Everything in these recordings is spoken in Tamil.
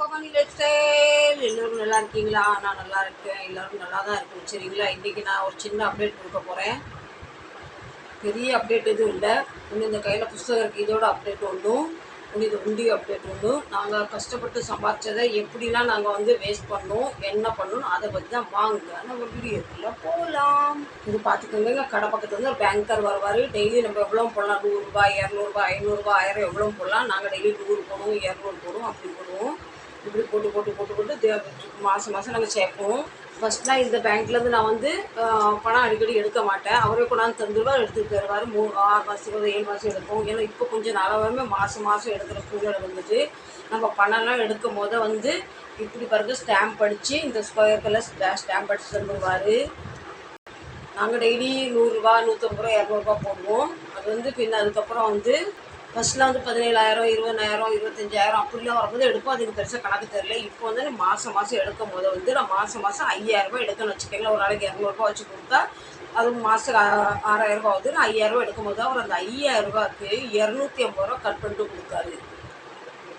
பவானி எல்லோரும் நல்லா இருக்கீங்களா? நான் நல்லா இருக்கேன். எல்லோரும் நல்லா தான் இருக்கும். சரிங்களா? இன்றைக்கி நான் ஒரு சின்ன அப்டேட் கொடுக்க போகிறேன் பெரிய அப்டேட் எதுவும் இல்லை. இன்னும் இந்த கையில் புஸ்தகம் இருக்குது இதோட அப்டேட் ஒன்றும் இன்னும் இது உண்டி அப்டேட் ஒன்றும் நாங்கள் கஷ்டப்பட்டு சம்பாதிச்சதை எப்படிலாம் நாங்கள் வந்து வேஸ்ட் பண்ணோம் என்ன பண்ணணும் அதை பற்றி தான் வாங்க. நம்ம வீடியோக்குள்ளே போகலாம் இது பார்த்துக்கோங்க. கடை பக்கத்தில் வந்து பேங்கர் வருவார். டெய்லி நம்ம எவ்வளோ போடலாம்? நூறுரூபா இரநூறுபா ஐநூறுரூபா ஆயிரம் எவ்வளோ போடலாம்? நாங்கள் டெய்லி நூறு போடுவோம் இரநூறு போடுவோம் அப்படி போடுவோம். இப்படி போட்டு போட்டு போட்டு போட்டு தே- மாதம் மாதம் நாங்கள் சேர்ப்போம். ஃபஸ்ட்லாம் இந்த பேங்க்லேருந்து நான் வந்து பணம் அடிக்கடி எடுக்க மாட்டேன். அவரே கொண்டாந்து தந்துடுவார் எடுத்துகிட்டு போயிடுவார் மூ ஆறு மாதத்துக்கு ஏழு மாதம் எடுப்போம். ஏன்னா இப்போ கொஞ்சம் நாளாகவே மாதம் மாதம் எடுக்கிற சூழ்நிலை வந்துட்டு நம்ம பணம்லாம் எடுக்கும் போது வந்து இப்படி பிறகு ஸ்டாம்ப் அடித்து இந்த ஸ்கொயர் கலர் ஸ்டாம்ப் அடித்து தந்துடுவார் நாங்கள் டெய்லி நூறுரூவா நூற்றம்பது ரூபா இரநூறுபா போடுவோம். அது வந்து பின்ன அதுக்கப்புறம் வந்து ஃபஸ்ட்லாம் வந்து பதினேழாயிரம் இருபதாயிரம் இருபத்தஞ்சாயிரம் அப்படிலாம் வரும்போது எடுப்போம். அதுக்கு பெருசாக கணக்கு தெரியல. இப்போ வந்து மாதம் மாதம் எடுக்கும் போது வந்து நான் மாதம் மாதம் ஐயாயிரரூபா எடுக்கணும்னு வச்சுக்கோங்களேன். ஒரு நாளைக்கு இரநூறுபா வச்சு கொடுத்தா அது மாதத்துக்கு ஆறாயிரரூபா ஆகுது நான் ஐயாயிரரூபா எடுக்கும் போது அவர் அந்த ஐயாயிரரூபாக்கு இரநூத்தி ஐம்பது ரூபா கட் பண்ணிட்டு கொடுத்தாரு.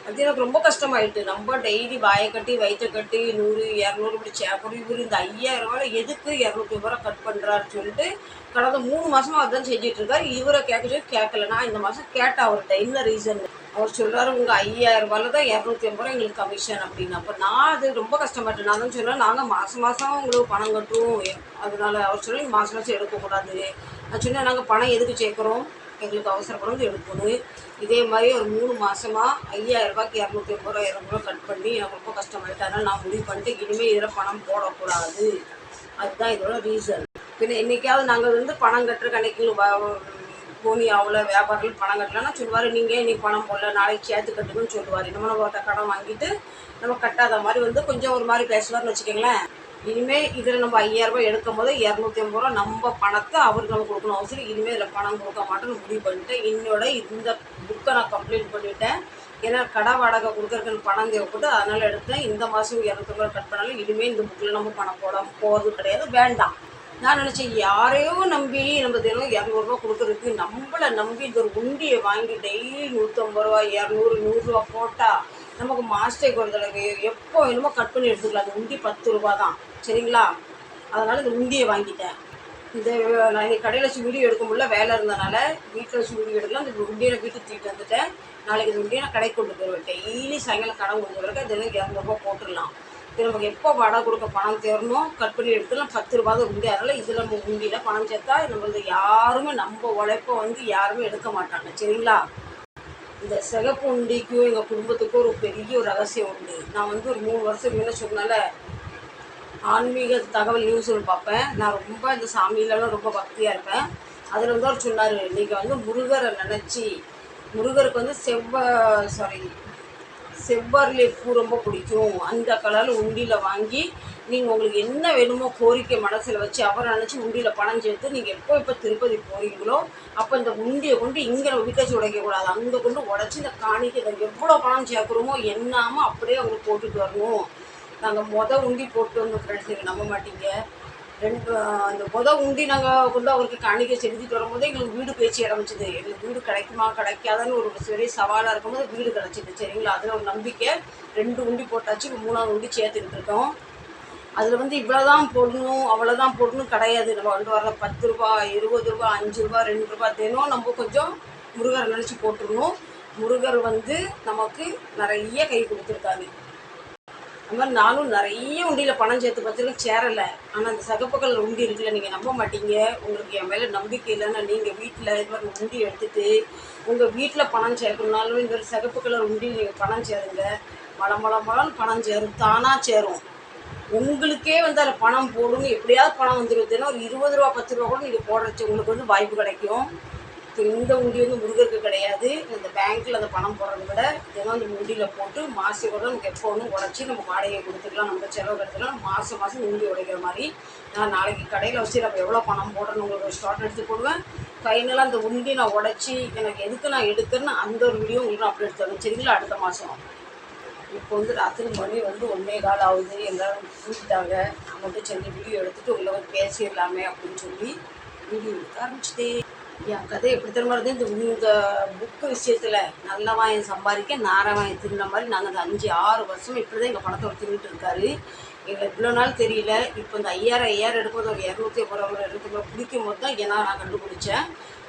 அது எனக்கு ரொம்ப கஷ்டமாயிட்டு. நம்ம டெய்லி வாயை கட்டி வயிற்ற கட்டி நூறு இரநூறு இப்படி சேப்படும் இவரு இந்த ஐயாயிரம் ரூபாயில் எதுக்கு இரநூத்தி ரூபா கட் பண்ணுறாருன்னு சொல்லிட்டு கடந்த மூணு மாதமாக அதுதான் செஞ்சுட்டு இருக்காரு. இவரை கேட்க சொல்லி கேட்கல. நான் இந்த மாதம் கேட்டேன் அவர்கிட்ட. என்ன ரீசன் அவர் சொல்கிறாரு உங்கள் ஐயாயிரம் ரூபாயில் தான் இரநூத்தி ஐம்பது ரூபா எங்களுக்கு கமிஷன் அப்படின்னு. அப்போ நான் அது ரொம்ப கஷ்டப்பட்டேன் நான் தான் சொல்லுவேன் நாங்கள் மாதம் மாதம் உங்களுக்கு பணம் கட்டுவோம். அதனால் அவர் சொல்லி மாதம் மாதம் எடுக்கக்கூடாது நான் சொன்னேன் நாங்கள் பணம் எதுக்கு சேர்க்குறோம்? எங்களுக்கு அவசரப்படுறது எடுக்கணும். இதே மாதிரி ஒரு மூணு மாதமாக ஐயாயிரம் ரூபாய்க்கு இரநூத்தி ஐம்பது ரூபா இரநூறுவா கட் பண்ணி எனக்கு ரொம்ப கஷ்டமாயிட்டு அதனால் நான் முடிவு பண்ணிட்டு இனிமேல் இதில் பணம் போடக்கூடாது. அதுதான் இதோட ரீசன் பின்ன என்னைக்காவது நாங்கள் வந்து பணம் கட்டுற கணக்கில் போனி அவ்வளோ வியாபாரிகள் பணம் கட்டலன்னா சொல்லுவார் நீங்கள் இன்னைக்கு பணம் போடல நாளைக்கு சேர்த்து கட்டுங்கன்னு சொல்லுவார். நம்ம நம்ம கடன் வாங்கிட்டு நம்ம கட்டாத மாதிரி வந்து கொஞ்சம் ஒரு மாதிரி பேசுவார்னு வச்சுக்கோங்களேன். இனிமேல் இதில் நம்ம ஐயாயிரரூபா எடுக்கும் போது இரநூத்தி ஐம்பது ரூபா நம்ம பணத்தை அவருக்கு நம்ம கொடுக்கணும் அவசரம் இனிமேல் இதில் பணம் கொடுக்க மாட்டோம்னு முடிவு பண்ணிட்டேன். இன்னோட இந்த புக்கை நான் கம்ப்ளீட் பண்ணிட்டேன். ஏன்னா கடை வாடகை கொடுக்கறதுக்கு பணம் தேவைப்பட்டு அதனால் எடுத்தேன். இந்த மாதம் இரநூத்தி ரூபா கட் பண்ணாலும் இனிமேல் இந்த புக்கில் நம்ம பணம் போட போகிறது கிடையாது. வேண்டாம். நான் நினச்சேன் யாரையோ நம்பி நம்ம தினம் இரநூறுவா கொடுக்குறதுக்கு நம்மளை நம்பி இந்த ஒரு உண்டியை வாங்கி டெய்லி நூற்றம்பது ரூபா இரநூறு நூறுரூவா போட்டால் நமக்கு மாஸ்டேக் ஒரு தடவை எப்போ வேணுமோ கட் பண்ணி எடுத்துக்கலாம். அந்த உண்டி பத்து ரூபா தான். சரிங்களா? அதனால் இந்த உண்டியை வாங்கிட்டேன். இந்த நான் கடையில் வச்சு வீடியோ எடுக்க முடியல வேலை இருந்தனால வீட்டில் வச்சு வீடியோ எடுக்கலாம். இந்த உண்டியை வீட்டுக்கு தூக்கிட்டு வந்துட்டேன். நாளைக்கு இந்த உண்டியை நான் கடைக்கு கொண்டு போயிடுவேன். டெய்லி சாயங்காலம் கடை முடிஞ்ச வரைக்கும் தினம் இரநூறுபா போட்டுடலாம். இது நமக்கு எப்போ வாடகை கொடுக்க பணம் தேரணும் கட் பண்ணி எடுத்துலாம் பத்து ரூபா தான் உண்டி அதனால் இதில் நம்ம உண்டியில் பணம் சேர்த்தா நம்மளது யாருமே நம்ம உழைப்பை வந்து யாருமே எடுக்க மாட்டாங்க. சரிங்களா? இந்த சிகப்பு உண்டிக்கும் எங்கள் குடும்பத்துக்கும் ஒரு பெரிய ஒரு ரகசியம் உண்டு. நான் வந்து ஒரு மூணு வருஷம் முன்னே சொன்னால ஆன்மீக தகவல் நியூஸ் பார்ப்பேன். நான் ரொம்ப இந்த சாமியிலலாம் ரொம்ப பக்தியாக இருப்பேன். அதில் வந்து அவர் சொன்னார் நீங்கள் வந்து முருகரை நினச்சி முருகருக்கு வந்து செவ்வ சாரி செவ்வரளி பூ ரொம்ப பிடிக்கும். அந்த கலரில் உண்டியில் வாங்கி நீங்கள் உங்களுக்கு என்ன வேணுமோ கோரிக்கை மனசில் வச்சு அவரை நினச்சி உண்டியில் பணம் சேர்த்து நீங்கள் எப்போ எப்போ திருப்பதி போகிறீங்களோ அப்போ இந்த உண்டியை கொண்டு இங்கே விக்கச்சு உடைக்கக்கூடாது. அங்கே கொண்டு உடச்சி இந்த காணிக்கை எவ்வளோ பணம் சேர்க்குறோமோ என்னாமல் அப்படியே அவங்களுக்கு போட்டுட்டு வரணும். நாங்கள் மொதல் உண்டி போட்டு வந்தோம் ஃப்ரெண்ட்ஸ் நீங்கள் நம்ப மாட்டீங்க. ரெண்டு அந்த முத உண்டி நாங்கள் கொண்டு அவருக்கு காணிக்கை செலுத்திட்டு வரும்போது எங்களுக்கு வீடு பேச்சு ஆரம்பிச்சிது எங்களுக்கு வீடு கிடைக்குமா கிடைக்காதான்னு ஒரு பெரிய சவாலாக இருக்கும்போது வீடு கிடச்சிது. சரிங்களா? அதில் ஒரு நம்பிக்கை. ரெண்டு உண்டி போட்டாச்சு இப்போ மூணாவது உண்டி சேர்த்துக்கிட்டு இருக்கோம் அதில் வந்து இவ்வளோதான் போடணும் அவ்வளோதான் போடணும் கிடையாது. நம்ம கொண்டு வர பத்து ரூபா இருபது ரூபா அஞ்சு ரூபா ரெண்டு ரூபா தினம் நம்ம கொஞ்சம் முருகரை நினச்சி போட்டுருணும் முருகர் வந்து நமக்கு நிறைய கை கொடுத்துருக்காரு. அது மாதிரி நானும் நிறைய உண்டியில் பணம் சேர்த்து பார்த்துருக்கேன். சேரலை ஆனால் அந்த சகப்பு கலர் உண்டி இருக்குல்ல நீங்கள் நம்ப மாட்டீங்க. உங்களுக்கு என் மேலே நம்பிக்கை இல்லைன்னா நீங்கள் வீட்டில் இது மாதிரி உண்டி எடுத்துட்டு உங்கள் வீட்டில் பணம் சேர்க்கணுனாலும் இந்த மாதிரி சிகப்பு கலர் உண்டியில் நீங்கள் பணம் சேருங்க. மழை மழை பணம் சேரும் தானாக சேரும். உங்களுக்கே வந்து அதில் பணம் போடுங்க எப்படியாவது பணம் வந்துருதுன்னா ஒரு இருபது ரூபா பத்து ரூபா கூட நீங்கள் போடுறச்சு உங்களுக்கு வந்து வாய்ப்பு கிடைக்கும். இந்த உண்டி வந்து முருகருக்கு கிடையாது. இந்த பேங்க்கில் அந்த பணம் போடுறத விட இதெல்லாம் அந்த உண்டியில் போட்டு மாசி கூட நமக்கு எப்போ ஒன்று உடச்சி நம்ம வாடகையை கொடுத்துக்கலாம் நம்ம செலவு எடுத்துக்கலாம் மாதம் மாதம் உண்டி உடைக்கிற மாதிரி. நான் நாளைக்கு கடையில் வச்சு நம்ம எவ்வளோ பணம் போடுறேன்னு உங்களுக்கு ஒரு ஸ்டார்ட் எடுத்து போடுவேன். ஃபைனலாக அந்த உண்டி நான் உடச்சி எனக்கு எதுக்கு நான் எடுக்கிறேன்னு அந்த ஒரு வீடியோ உங்களுக்கு நான் அப்டேட் தருவேன் சரிங்களா? அடுத்த மாதம் இப்போ வந்து ராத்திரி மணி வந்து ஒன்றே கால் ஆகுது. எல்லோரும் கூப்பிட்டாங்க நான் மட்டும் செஞ்சு வீடியோ எடுத்துகிட்டு உங்களை வந்து பேசிடலாமே அப்படின்னு சொல்லி வீடியோ எடுக்க ஆரம்பிச்சிட்டேன். என் கதை எப்படி தெரியுமா இந்த இந்த புக்கு விஷயத்தில் நல்லவன் சம்பாதிக்க நாரவன் திருந்த மாதிரி நாங்கள் இந்த அஞ்சு ஆறு வருஷம் இப்படி தான் எங்கள் பணத்தை திருட்டு இருக்காரு. எங்களுக்கு இவ்வளோ நாள் தெரியல. இப்போ இந்த ஐயாயிரம் ஐயாயிரம் எடுக்கும்போது ஒரு இரநூத்தி ஐம்பது ரூபா எடுத்து பிடிக்கும் போது தான் ஏன்னா நான் கண்டுபிடிச்சேன்.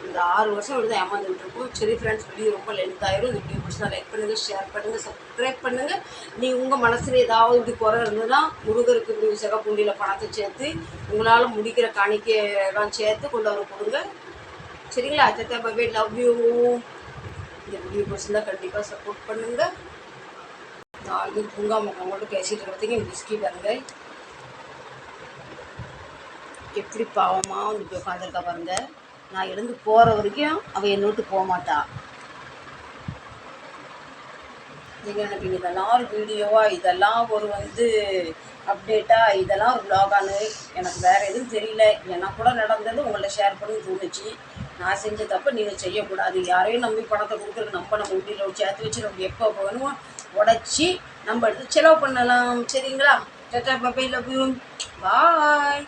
இந்த ஆறு வருஷம் இப்படி தான் ஏமாந்துட்டு இருக்கோம். சரி ஃப்ரெண்ட்ஸ் வீடியோ ரொம்ப லென்த் ஆயிரும். இந்த வீடியோ பிடிச்சா லைக் பண்ணுங்கள் ஷேர் பண்ணுங்கள் சப்ஸ்கிரைப் பண்ணுங்கள் நீ உங்கள் மனசில் ஏதாவது இப்படி குறை இருந்ததுன்னா முருகருக்கு இப்படி சிகப்புண்டியில் பணத்தை சேர்த்து உங்களால் முடிக்கிற காணிக்கையெல்லாம் சேர்த்து கொண்டு வர கொடுங்க. சரிங்களா? அச்சத்தா பபே லவ் யூ இந்த வீடியோ பிடிச்சிருந்தா கண்டிப்பாக சப்போர்ட் பண்ணுங்க. நாலு தூங்காம அவங்கள்ட்ட பேசிட்டு இருக்கிறதுக்கு எங்கள் பிஸ்கி பாருங்க. எப்படி பாவமாக வந்து போய் உட்காந்துருக்கா பாருங்க. நான் எழுந்து போகிற வரைக்கும் அவள் என்னை விட்டு போக மாட்டா. நீங்கள் நினைப்பீங்க இதெல்லாம் ஒரு வீடியோவா இதெல்லாம் ஒரு வந்து அப்டேட்டாக இதெல்லாம் ஒரு vlog-ஆன்னு எனக்கு வேறு எதுவும் தெரியல. எனக்கு கூட நடந்தது உங்கள்ட்ட ஷேர் பண்ணி தோணுச்சு. நான் செஞ்ச தப்பு நீங்கள் செய்யக்கூடாது. யாரையும் நம்பி பணத்தை கொடுக்குறது நம்ம நம்ம வீட்டில் சேர்த்து வச்சு நம்ம எப்போ வேணுமோ உடச்சி நம்ம எடுத்து செலவு பண்ணலாம். சரிங்களா? டாட்டா பப்பையில் போய் பாய்